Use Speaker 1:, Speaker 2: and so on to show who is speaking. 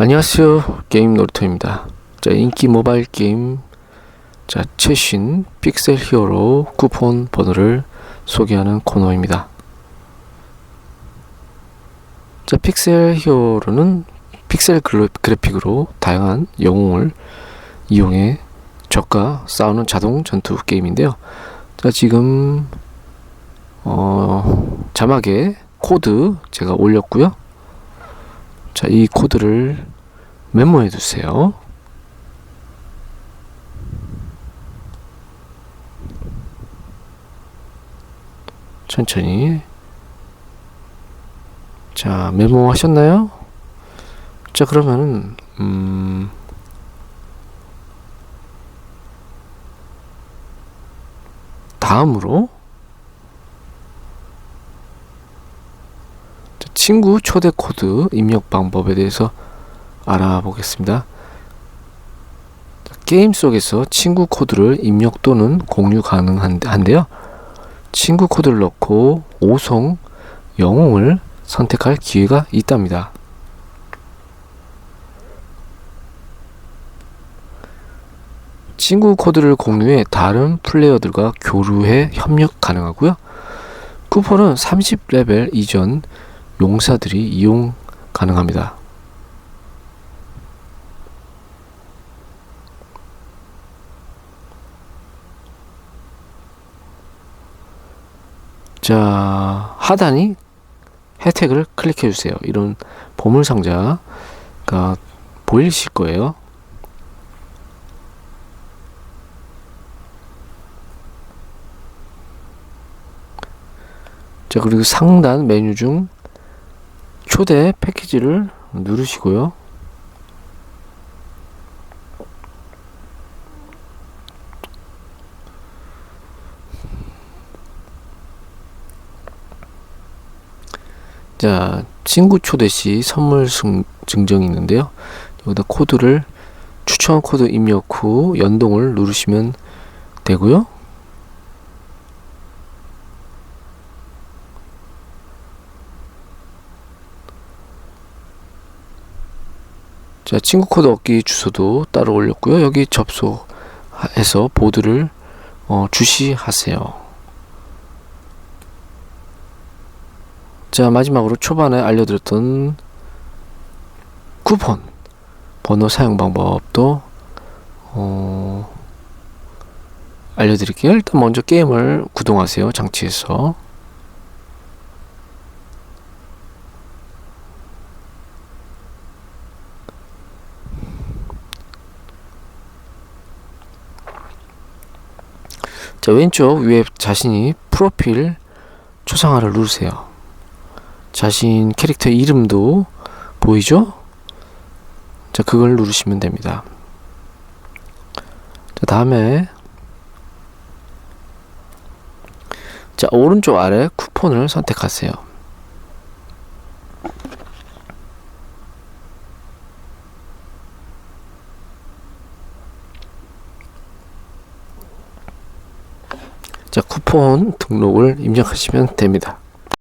Speaker 1: 안녕하세요. 게임 놀이터입니다. 자, 인기 모바일 게임 자, 최신 픽셀 히어로 쿠폰 번호를 소개하는 코너입니다. 자, 픽셀 히어로는 픽셀 그래픽으로 다양한 영웅을 이용해 적과 싸우는 자동 전투 게임인데요. 자, 지금 어, 자막에 코드 제가 올렸고요. 자, 이 코드를 메모해 두세요. 천천히. 자, 메모하셨나요? 자, 그러면은, 음, 다음으로, 자, 친구 초대 코드 입력 방법에 대해서 알아보겠습니다. 자, 게임 속에서 친구 코드를 입력 또는 공유 가능한데요. 친구 코드를 넣고 5성 영웅을 선택할 기회가 있답니다. 친구 코드를 공유해 다른 플레이어들과 교류해 협력 가능하고요. 쿠폰은 30레벨 이전 용사들이 이용 가능합니다. 자, 하단이 혜택을 클릭해 주세요. 이런 보물 상자가 보이실 거예요. 자, 그리고 상단 메뉴 중 초대 패키지를 누르시고요. 자, 친구 초대 시 선물 승, 증정이 있는데요. 여기다 코드를 추천 코드 입력 후 연동을 누르시면 되고요. 자, 친구 코드 얻기 주소도 따로 올렸고요. 여기 접속해서 보드를 어, 주시하세요. 자, 마지막으로 초반에 알려드렸던 쿠폰 번호 사용 방법도 어, 알려드릴게요. 일단 먼저 게임을 구동하세요. 장치에서. 자, 왼쪽 위에 자신이 프로필 초상화를 누르세요. 자신 캐릭터 이름도 보이죠? 자, 그걸 누르시면 됩니다. 자, 다음에 자, 오른쪽 아래 쿠폰을 선택하세요. 자, 쿠폰 등록을 입력하시면 됩니다.